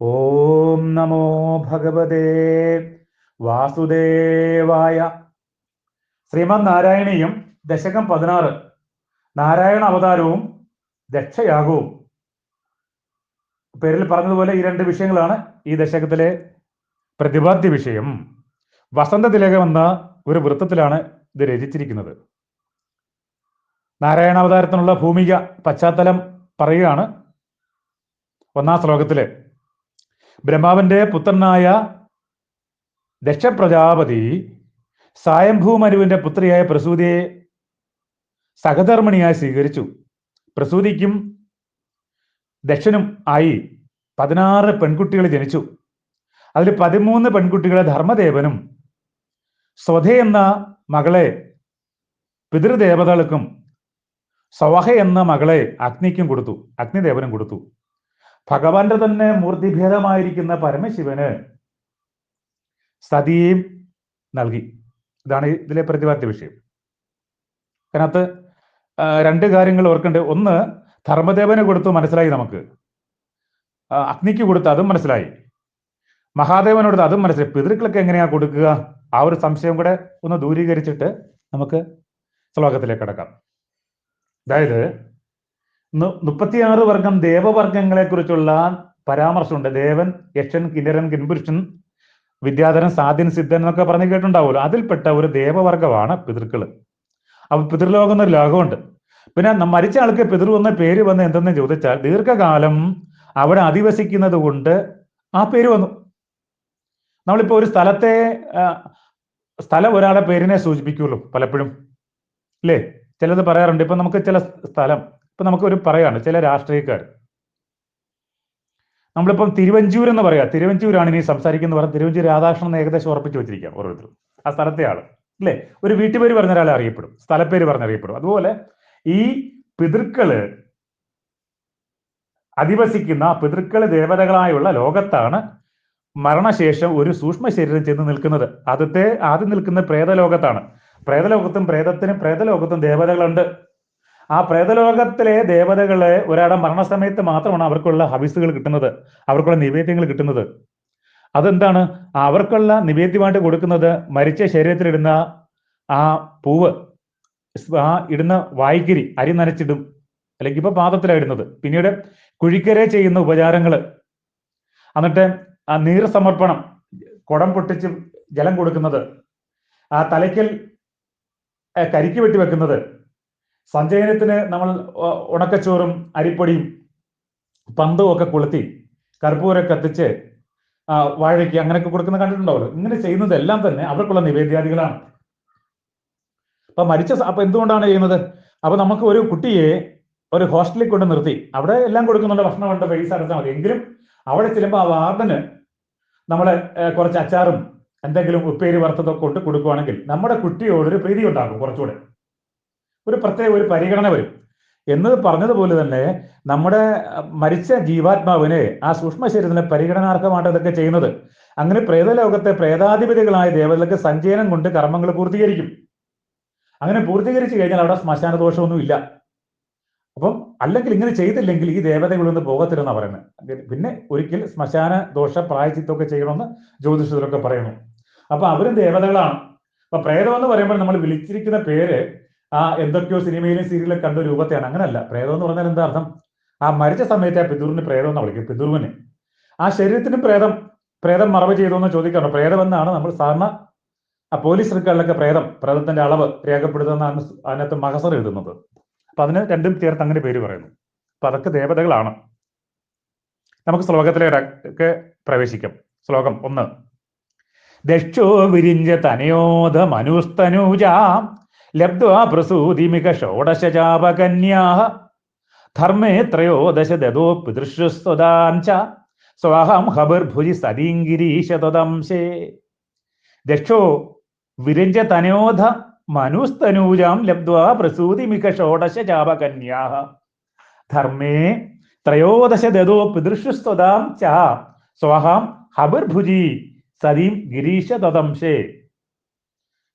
ഓം നമോ ഭഗവതേ. വാസുദേവായ ശ്രീമദ് നാരായണീയം ദശകം പതിനാറ്. നാരായണ അവതാരവും ദക്ഷയാഗവും. പേരിൽ പറഞ്ഞതുപോലെ ഈ രണ്ട് വിഷയങ്ങളാണ് ഈ ദശകത്തിലെ പ്രതിപാദ്യ വിഷയം. വസന്ത തിലകം എന്ന ഒരു വൃത്തത്തിലാണ് ഇത് രചിച്ചിരിക്കുന്നത്. നാരായണ അവതാരത്തിനുള്ള ഭൂമിക പശ്ചാത്തലം പറയുകയാണ് ഒന്നാം ശ്ലോകത്തിൽ. ബ്രഹ്മാവിന്റെ പുത്രനായ ദക്ഷപ്രജാപതി സായംഭൂമനുവിന്റെ പുത്രിയായ പ്രസൂതിയെ സഹധർമ്മിണിയായി സ്വീകരിച്ചു. പ്രസൂതിക്കും ദക്ഷനും ആയി പതിനാറ് പെൺകുട്ടികൾ ജനിച്ചു. അതിൽ പതിമൂന്ന് പെൺകുട്ടികളെ ധർമ്മദേവനും സ്വധ എന്ന മകളെ പിതൃദേവതകൾക്കും സ്വഹ എന്ന മകളെ അഗ്നിക്കും കൊടുത്തു അഗ്നിദേവനും കൊടുത്തു. ഭഗവാന്റെ തന്നെ മൂർത്തിഭേദമായിരിക്കുന്ന പരമശിവന് സതിയും നൽകി. ഇതാണ് ഇതിലെ പ്രതിപാദ്യ വിഷയം. അതിനകത്ത് രണ്ട് കാര്യങ്ങൾ ഓർക്കേണ്ടത് ഒന്ന് ധർമ്മദേവന് കൊടുത്തു മനസ്സിലായി നമുക്ക്. അഗ്നിക്ക് കൊടുത്ത് അതും മനസ്സിലായി. മഹാദേവനോട് അതും മനസ്സിലായി. പിതൃക്കൾക്ക് എങ്ങനെയാ കൊടുക്കുക? ആ ഒരു സംശയം കൂടെ ഒന്ന് ദൂരീകരിച്ചിട്ട് നമുക്ക് ശ്ലോകത്തിലേക്ക് കിടക്കാം. അതായത് മുപ്പത്തിയാറ് വർഗം ദേവവർഗങ്ങളെ കുറിച്ചുള്ള പരാമർശമുണ്ട്. ദേവൻ യക്ഷൻ കിന്നരൻ കിൻപുരുഷൻ വിദ്യാധരൻ സാധ്യൻ സിദ്ധൻ എന്നൊക്കെ പറഞ്ഞ് കേട്ടിട്ടുണ്ടാവുമല്ലോ. അതിൽപ്പെട്ട ഒരു ദേവവർഗമാണ് പിതൃക്കൾ. അപ്പൊ പിതൃലോകം എന്നൊരു ലോകമുണ്ട്. പിന്നെ മരിച്ച ആൾക്ക് പിതൃ വന്ന പേര് വന്ന് എന്തെന്ന് ചോദിച്ചാൽ ദീർഘകാലം അവിടെ അധിവസിക്കുന്നത് കൊണ്ട് ആ പേര് വന്നു. നമ്മളിപ്പോ ഒരു സ്ഥലത്തെ സ്ഥലം ഒരാളെ പേരിനെ സൂചിപ്പിക്കുമല്ലോ പലപ്പോഴും. അല്ലേ ചിലത് പറയാറുണ്ട്. ഇപ്പൊ നമുക്ക് ചില സ്ഥലം ഇപ്പൊ നമുക്കൊരു പറയാണ് ചില രാഷ്ട്രീയക്കാർ നമ്മളിപ്പം തിരുവഞ്ചൂർ എന്ന് പറയാം. തിരുവഞ്ചൂരാണ് ഇനി സംസാരിക്കുന്ന പറഞ്ഞാൽ തിരുവഞ്ചൂർ രാധാകൃഷ്ണൻ ഏകദേശം ഉറപ്പിച്ചു വെച്ചിരിക്കാം ഓരോരുത്തരും. ആ സ്ഥലത്തെ ആൾ. അല്ലേ? ഒരു വീട്ടുപേര് പറഞ്ഞ ഒരാളെ അറിയപ്പെടും. സ്ഥലപ്പേര് പറഞ്ഞറിയപ്പെടും അതുപോലെ ഈ പിതൃക്കൾ അധിവസിക്കുന്ന പിതൃക്കൾ ദേവതകളായുള്ള ലോകത്താണ് മരണശേഷം ഒരു സൂക്ഷ്മ ശരീരം ചെന്ന് നിൽക്കുന്നത്. ആദ്യത്തെ ആദ്യം നിൽക്കുന്ന പ്രേതലോകത്താണ്. പ്രേതലോകത്തും പ്രേതത്തിനും പ്രേതലോകത്തും ദേവതകളുണ്ട്. ആ പ്രേതലോകത്തിലെ ദേവതകളെ ഒരാളുടെ മരണസമയത്ത് മാത്രമാണ് അവർക്കുള്ള ഹബീസുകൾ കിട്ടുന്നത് അവർക്കുള്ള നിവേദ്യങ്ങൾ കിട്ടുന്നത്. അതെന്താണ്? അവർക്കുള്ള നിവേദ്യമായിട്ട് കൊടുക്കുന്നത് മരിച്ച ശരീരത്തിലിടുന്ന ആ പൂവ് ആ ഇടുന്ന വായ്ക്കിരി അരി നനച്ചിടും അല്ലെങ്കിൽ ഇപ്പൊ പാദത്തിലാണ് ഇടുന്നത്. പിന്നീട് കുഴിക്കരെ ചെയ്യുന്ന ഉപചാരങ്ങൾ എന്നിട്ട് ആ നീർ സമർപ്പണം കുടം പൊട്ടിച്ച് ജലം കൊടുക്കുന്നത് ആ തലയ്ക്കൽ കരിക്ക് വെട്ടി വെക്കുന്നത് സഞ്ചയനത്തിന് നമ്മൾ ഉണക്കച്ചോറും അരിപ്പൊടിയും പന്തും ഒക്കെ കൊളുത്തി കർപ്പൂരം കത്തിച്ച് വാഴയ്ക്ക് അങ്ങനെയൊക്കെ കൊടുക്കുന്ന കണ്ടിട്ടുണ്ടാവുമല്ലോ. ഇങ്ങനെ ചെയ്യുന്നതെല്ലാം തന്നെ അവർക്കുള്ള നിവേദ്യാദികളാണ്. അപ്പൊ മരിച്ച അപ്പൊ എന്തുകൊണ്ടാണ് ചെയ്യുന്നത്? അപ്പൊ നമുക്ക് ഒരു കുട്ടിയെ ഒരു ഹോസ്റ്റലിൽ കൊണ്ട് നിർത്തി. അവിടെ എല്ലാം കൊടുക്കുന്നുണ്ട് ഭക്ഷണമുണ്ട് പൈസ അടച്ചാൽ മതി. എങ്കിലും അവിടെ ചെല്ലുമ്പോൾ ആ വാർഡന് നമ്മളെ കുറച്ച് അച്ചാറും എന്തെങ്കിലും ഉപ്പേരി വറുത്തതൊക്കെ കൊണ്ട് കൊടുക്കുവാണെങ്കിൽ നമ്മുടെ കുട്ടിയോടൊരു പ്രീതി ഉണ്ടാകും കുറച്ചുകൂടെ. ഒരു പ്രത്യേക ഒരു പരിഗണന വരും. എന്ന് പറഞ്ഞതുപോലെ തന്നെ നമ്മുടെ മരിച്ച ജീവാത്മാവിനെ ആ സൂക്ഷ്മ ശരീരത്തിന് പരിഗണനാർഹമാണ് ഇതൊക്കെ ചെയ്യുന്നത്. അങ്ങനെ പ്രേതലോകത്തെ പ്രേതാധിപതികളായ ദേവതകൾക്ക് സഞ്ചയനം കൊണ്ട് കർമ്മങ്ങൾ പൂർത്തീകരിക്കും. അങ്ങനെ പൂർത്തീകരിച്ചു കഴിഞ്ഞാൽ അവിടെ ശ്മശാന ദോഷമൊന്നുമില്ല അപ്പം അല്ലെങ്കിൽ ഇങ്ങനെ ചെയ്തില്ലെങ്കിൽ ഈ ദേവതകളൊന്നും പോകത്തില്ലെന്ന് പറയുന്നത്. പിന്നെ ഒരിക്കൽ ശ്മശാന ദോഷ പ്രായച്ചിത്തൊക്കെ ചെയ്യണമെന്ന് ജ്യോതിഷത്തിലൊക്കെ പറയുന്നു. അപ്പൊ അവരും ദേവതകളാണ്. അപ്പൊ പ്രേതമെന്ന് പറയുമ്പോൾ നമ്മൾ വിളിച്ചിരിക്കുന്ന പേര് ആ എന്തൊക്കെയോ സിനിമയിലും സീരിയലും കണ്ട രൂപത്തെയാണ്. അങ്ങനല്ല. പ്രേതം എന്ന് പറഞ്ഞാൽ എന്താ അർത്ഥം? ആ മരിച്ച സമയത്ത് ആ പിതൃവിന് പ്രേതം എന്ന് വിളിക്കും. പിതൃവിന് ആ ശരീരത്തിന് പ്രേതം പ്രേതം മറവ് ചെയ്തു എന്ന് ചോദിക്കാറുണ്ട്. പ്രേതം എന്നാണ് നമ്മൾ സാധാരണ ആ പോലീസ് റിക്കാർഡിലൊക്കെ പ്രേതം പ്രേതത്തിന്റെ അളവ് രേഖപ്പെടുത്തുന്നതാണ് അതിനകത്ത് മഹസർ എഴുതുന്നത്. അപ്പൊ അതിന് രണ്ടും ചേർത്ത് അങ്ങനെ പേര് പറയുന്നു. അപ്പൊ അതൊക്കെ ദേവതകളാണ്. നമുക്ക് ശ്ലോകത്തിലേക്ക് പ്രവേശിക്കാം. ശ്ലോകം ഒന്ന്. ദക്ഷോ വിരിഞ്ച തനയോധ മനുസ്തനൂജാം ലബ്ധ്വാ പ്രസൂതിമിക ഷോഡശജാപകന്യാ ധർമ്മേ ത്രയോദശ ദതോ പിതൃഷുസ്വദാം ച സ്വാഹം ഹബിർഭുജി സതീങ്കിരീശതദംശേ ദക്ഷോ വിരഞ്ജ തനയോധ മനുസ്തനൂജാം ലബ്ധ്വാ പ്രസൂതിമിക ഷോഡശജാപകന്യാ ധർമ്മേ ത്രയോദശ ദതോ പിതൃഷുസ്വദാം ച സ്വാഹാം ഹബിർഭുജി സതീം ഗിരീശ തദംശേ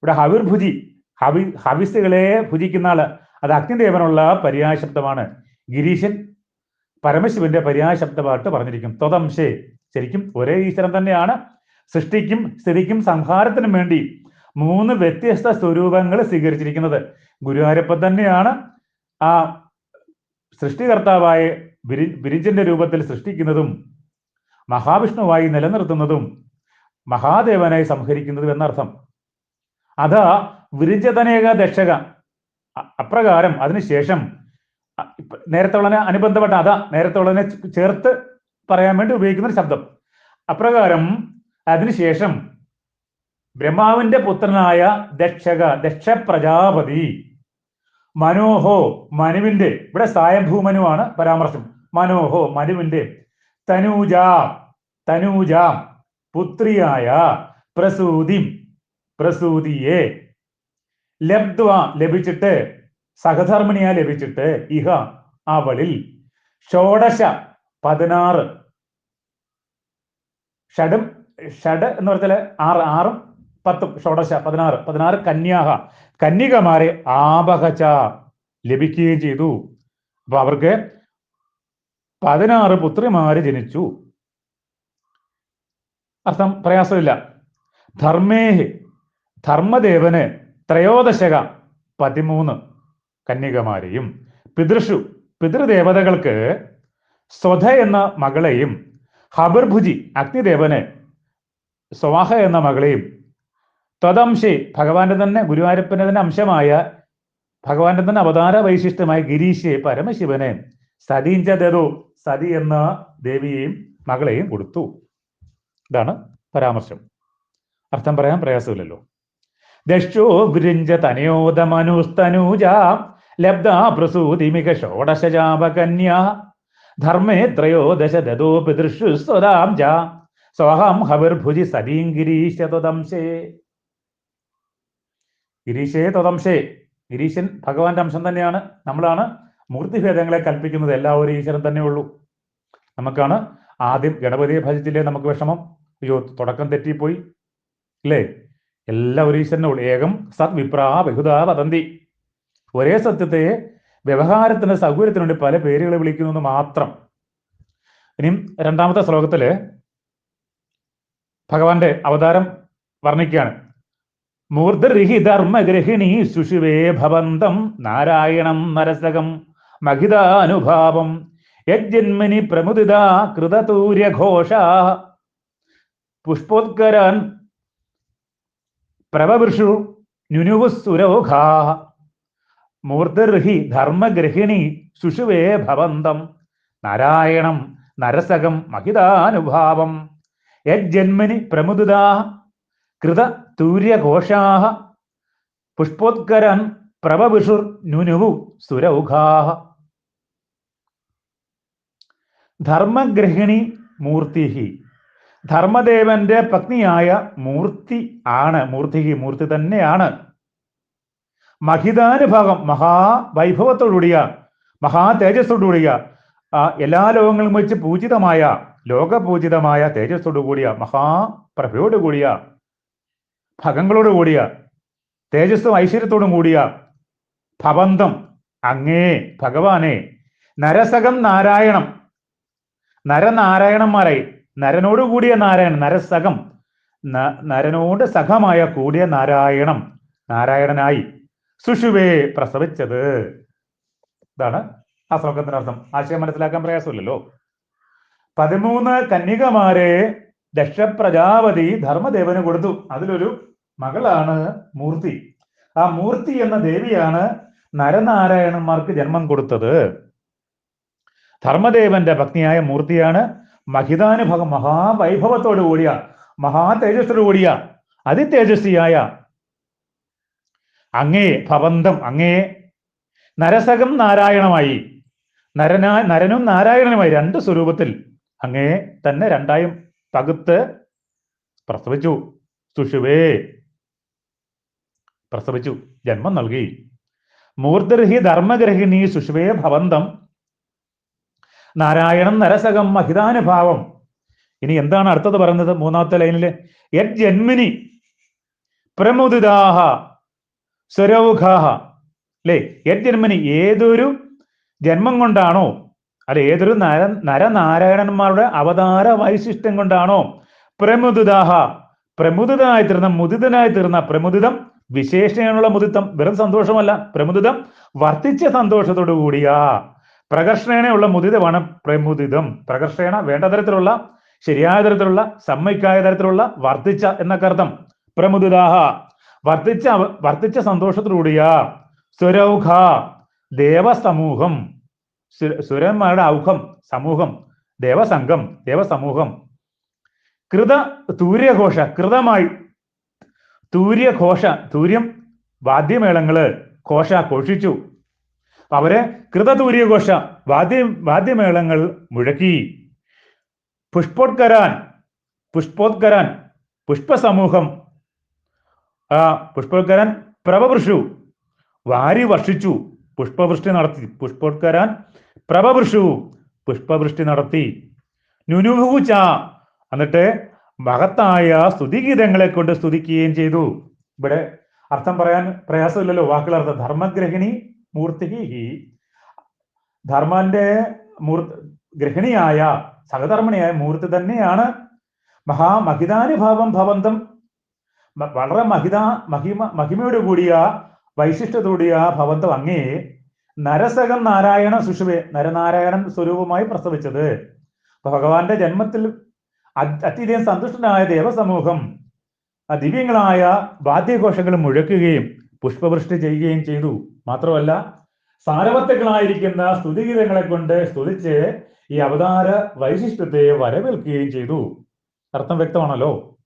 ഇവിടെ ഹവിർഭുജി ഹവി ഹവിസുകളെ ഭുജിക്കുന്ന ആൾ. അത് അഗ്നിദേവനുള്ള പര്യായശബ്ദമാണ്. ഗിരീശൻ പരമശിവന്റെ പര്യായശബ്ദമായിട്ട് പറഞ്ഞിരിക്കും. ത്വതംശേ ശരിക്കും ഒരേ ഈശ്വരൻ തന്നെയാണ്. സൃഷ്ടിക്കും സ്ഥിതിക്കും സംഹാരത്തിനും വേണ്ടി മൂന്ന് വ്യത്യസ്ത സ്വരൂപങ്ങൾ സ്വീകരിച്ചിരിക്കുന്നത്. ഗുരുവായൂരപ്പൻ തന്നെയാണ്. ആ സൃഷ്ടികർത്താവായ വിരി വിരിഞ്ചന്റെ രൂപത്തിൽ സൃഷ്ടിക്കുന്നതും മഹാവിഷ്ണുവായി നിലനിർത്തുന്നതും മഹാദേവനായി സംഹരിക്കുന്നതും എന്നർത്ഥം. അതാ വിരിഞ്ചതനേക ദക്ഷക അപ്രകാരം അതിനുശേഷം നേരത്തെ ഉള്ളതിനെ അനുബന്ധപ്പെട്ട അതാ നേരത്തെ ഉള്ളതിനെ ചേർത്ത് പറയാൻ വേണ്ടി ഉപയോഗിക്കുന്ന ഒരു ശബ്ദം. അപ്രകാരം അതിനുശേഷം ബ്രഹ്മാവിന്റെ പുത്രനായ ദക്ഷക ദക്ഷ പ്രജാപതി മനോഹോ മനുവിന്റെ ഇവിടെ സായംഭൂമനുവാണ് പരാമർശം. മനോഹോ മനുവിന്റെ തനൂജ തനൂജ പുത്രിയായ പ്രസൂതി പ്രസൂതിയെ ലബ്ധ്വ ലഭിച്ചിട്ട് സഹധർമ്മിണിയ ലഭിച്ചിട്ട് ഇഹ അവളിൽ. ഷോഡശ പതിനാറ്. ഷഡും ഷഡ് എന്ന് പറഞ്ഞാൽ ആറ് ആറും പത്തും ഷോഡശ പതിനാറ്. പതിനാറ് കന്യാഹ. കന്യകമാരെ ആപഹച ലഭിക്കുകയും ചെയ്തു. അപ്പൊ അവർക്ക് പതിനാറ് പുത്രിമാര് ജനിച്ചു. അർത്ഥം പ്രയാസമില്ല. ധർമ്മേഹ് ധർമ്മദേവന് ത്രയോദശക പതിമൂന്ന് കന്യകമാരെയും പിതൃഷു പിതൃദേവതകൾക്ക് സ്വധ എന്ന മകളെയും ഹബർഭുജി അഗ്നിദേവന് സ്വാഹ എന്ന മകളെയും ത്വദംശി ഭഗവാന്റെ തന്നെ ഗുരുവായൂരപ്പന്റെ തന്നെ അംശമായ ഭഗവാന്റെ തന്നെ അവതാര വൈശിഷ്ട്യമായ ഗിരീശെ പരമശിവനെ സതീഞ്ച ദതോ സതി എന്ന ദേവിയെയും മകളെയും കൊടുത്തു. ഇതാണ് പരാമർശം. അർത്ഥം പറയാൻ പ്രയാസമില്ലല്ലോ. ദക്ഷോ ഗുരിഞ്ച ലബ്ധാ പ്രസൂതിമിക ഷോഡശജാപകന്യ ധർമ്മേ ത്രയോദശ ദതോ പിതൃഷു സ്വതാം ജ സ്വഹം ഹവിർഭുജി സതീം ഗിരീശ ത്വദംശേ. ഗിരീശേ ത്വദംശേ. ഗിരീശൻ ഭഗവാന്റെ അംശം തന്നെയാണ്. നമ്മളാണ് മൂർത്തിഭേദങ്ങളെ കൽപ്പിക്കുന്നത്. എല്ലാവരും ഈശ്വരൻ തന്നെ ഉള്ളൂ നമുക്കാണ് ആദ്യം ഗണപതിയെ ഭജിച്ചില്ലേ നമുക്ക് വിഷമം? അയ്യോ തുടക്കം തെറ്റിപ്പോയി. അല്ലേ? എല്ലാവരും ഈശ്വരനെ ഉള്ളൂ. ഏകം സത് വിപ്രാ ബഹുദാ വദന്തി. ഒരേ സത്യത്തെ വ്യവഹാരത്തിന്റെ സൗകര്യത്തിന് വേണ്ടി പല പേരുകളെ വിളിക്കുന്നു മാത്രം. ഇനിയും രണ്ടാമത്തെ ശ്ലോകത്തിൽ ഭഗവാന്റെ അവതാരം വർണിക്കുകയാണ്. മൂർധർഹി ധർമ്മഗ്രഹിണി ശുശുവേ ഭവന്തം നാരായണം നരസകം മഹിതാനുഭാവം യജ്ജന്മനി പ്രമുദിത കൃതതൂര്യഘോഷ. പുഷ്പോത്കരാൻ പ്രവവൃഷു നുനുവുസുരോഘാ മൂർധർഹി ധർമ്മഗ്രഹിണി ശുശുവേ ഭവന്തം. നാരായണം നരസകം മഹിതാനുഭാവം. യജ്ജന്മനി പ്രമുദിതാ കൃത തൂര്യഘോഷാ പുഷ്പോത്കരൻ പ്രവവിഷുർ നുനുവു സുരൗഘാ ധർമ്മഗ്രഹിണി മൂർത്തിഹി ധർമ്മദേവന്റെ പത്നിയായ മൂർത്തി ആണ്. മൂർത്തിഹി മൂർത്തി തന്നെയാണ്. മഹിതാനുഭാഗം മഹാവൈഭവത്തോടുകൂടിയ മഹാ തേജസ്സോടുകൂടിയ എല്ലാ ലോകങ്ങളും വെച്ച് പൂജിതമായ ലോകപൂജിതമായ തേജസ്സോടുകൂടിയ മഹാപ്രഭയോടുകൂടിയ ഭഗങ്ങളോട് കൂടിയ തേജസ്സും ഐശ്വര്യത്തോടും കൂടിയ ഭവന്തം അങ്ങേ ഭഗവാനെ നരസകം നാരായണം. നരനാരായണന്മാരായി നരനോട് കൂടിയ നാരായണൻ നരസഖം നരനോട് സഖമായ കൂടിയ നാരായണം നാരായണനായി. സുഷുവേ പ്രസവിച്ചത്. ഇതാണ് ആ ശ്ലോകത്തിന്റെ അർത്ഥം. ആശയം മനസ്സിലാക്കാൻ പ്രയാസമില്ലല്ലോ. പതിമൂന്ന് കന്യകമാരെ ദക്ഷപ്രജാപതി ധർമ്മദേവന് കൊടുത്തു. അതിലൊരു മകളാണ് മൂർത്തി. ആ മൂർത്തി എന്ന ദേവിയാണ് നരനാരായണന്മാർക്ക് ജന്മം കൊടുത്തത്. ധർമ്മദേവന്റെ ഭക്തിയായ മൂർത്തിയാണ് മഹിതാനുഭവം മഹാവൈഭവത്തോടു കൂടിയ മഹാ തേജസ്സോടു കൂടിയ അതിതേജസ്വിയായ അങ്ങേ ഭവന്തം അങ്ങേ നരസകം നാരായണമായി നരനാ നരനും നാരായണനുമായി രണ്ട് സ്വരൂപത്തിൽ അങ്ങേ തന്നെ രണ്ടായും പകുത്ത് പ്രസവിച്ചു. സുഷുവേ പ്രസവിച്ചു. ജന്മം നൽകി. മൂർധർഹി ധർമ്മഗ്രഹിണി സുഷുവേ ഭവന്തം നാരായണം നരസകം മഹിതാനുഭാവം. ഇനി എന്താണ് അടുത്തത് പറയുന്നത് മൂന്നാമത്തെ ലൈനിൽ യജ്ജന്മിനി പ്രമുദിതാഹ സ്വരൗഘാഹ. അല്ലേ? യജ്ജന്മിനി ഏതൊരു ജന്മം കൊണ്ടാണോ അല്ല ഏതൊരു നര നരനാരായണന്മാരുടെ അവതാര വൈശിഷ്ട്യം കൊണ്ടാണോ പ്രമുദിതാഹ. പ്രമുദിതനായി തീർന്ന മുദിതനായി തീർന്ന പ്രമുദിതം വിശേഷണമുള്ള മുദിത്തം. വെറും സന്തോഷമല്ല പ്രമുദിതം വർദ്ധിച്ച സന്തോഷത്തോടു കൂടിയ പ്രകർഷണയുള്ള മുദിതമാണ് പ്രമുദിതം. പ്രകർഷേണ വേണ്ട തരത്തിലുള്ള ശരിയായ തരത്തിലുള്ള സമ്മയ്ക്കായ തരത്തിലുള്ള വർദ്ധിച്ച എന്നൊക്കെ അർത്ഥം. പ്രമുദിതാഹ. വർദ്ധിച്ച വർദ്ധിച്ച സന്തോഷത്തോടുകൂടിയ സ്വരൗഘ ദേവസമൂഹം. സുരന്മാരുടെ ഔഖം സമൂഹം. ദേവസംഘം ദേവസമൂഹം. കൃത തൂര്യഘോഷ കൃതമായി തൂര്യഘോഷ തൂര്യം വാദ്യമേളങ്ങൾ ഘോഷ ഘോഷിച്ചു. അവരെ കൃതതൂര്യഘോഷ വാദ്യ വാദ്യമേളങ്ങൾ മുഴക്കി. പുഷ്പോത്കരാൻ പുഷ്പോത്കരാൻ പുഷ്പസമൂഹം. ആ പുഷ്പോത്കരാൻ പ്രഭവൃഷു വാരി വർഷിച്ചു പുഷ്പവൃഷ്ടി നടത്തി. പുഷ്പോത്കരാൻ പ്രഭവൃഷു പുഷ്പവൃഷ്ടി നടത്തി. നുനുഭൂച്ച എന്നിട്ട് മഹത്തായ സ്തുതിഗീതങ്ങളെ കൊണ്ട് സ്തുതിക്കുകയും ചെയ്തു. ഇവിടെ അർത്ഥം പറയാൻ പ്രയാസമില്ലല്ലോ. വാക്കുകളർത്ഥം ധർമ്മഗ്രഹിണി മൂർത്തി ധർമ്മന്റെ മൂർത്തി ഗൃഹിണിയായ സഹധർമ്മിണിയായ മൂർത്തി തന്നെയാണ് മഹാമഹിതാനുഭാവം ഭവന്തം. വളരെ മഹിത മഹിമ മഹിമയോട് കൂടിയ വൈശിഷ്ട്യത്തോടിയ ഭവന്തം അങ്ങേ നരസകം നാരായണ സുഷുവെ നരനാരായണൻ സ്വരൂപമായി പ്രസവിച്ചത്. ഭഗവാന്റെ ജന്മത്തിൽ അത് അത്യധികം സന്തുഷ്ടനായ ദേവസമൂഹം ദിവ്യങ്ങളായ വാദ്യഘോഷങ്ങൾ മുഴക്കുകയും പുഷ്പവൃഷ്ടി ചെയ്യുകയും ചെയ്തു. മാത്രമല്ല സാരവത്തുക്കളായിരിക്കുന്ന സ്തുതിഗീതങ്ങളെ കൊണ്ട് സ്തുതിച്ച് ഈ അവതാര വൈശിഷ്ട്യത്തെ വരവേൽക്കുകയും ചെയ്തു. അർത്ഥം വ്യക്തമാണല്ലോ?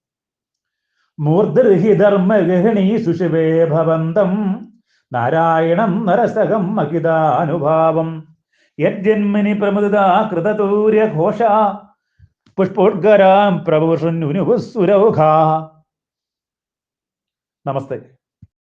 മൂർധർഹിധർമ്മഗഹിണീ സുഷിവേ ഭവന്തം. നാരായണം നരസകം മഹിതാനുഭാവം യജ്ജന്മനി പ്രമുദിത കൃതതൂര്യഘോഷ പുഷ്പോദ്ഗരാം പ്രഭുഷുനുസുരൗഘ നമസ്തേ.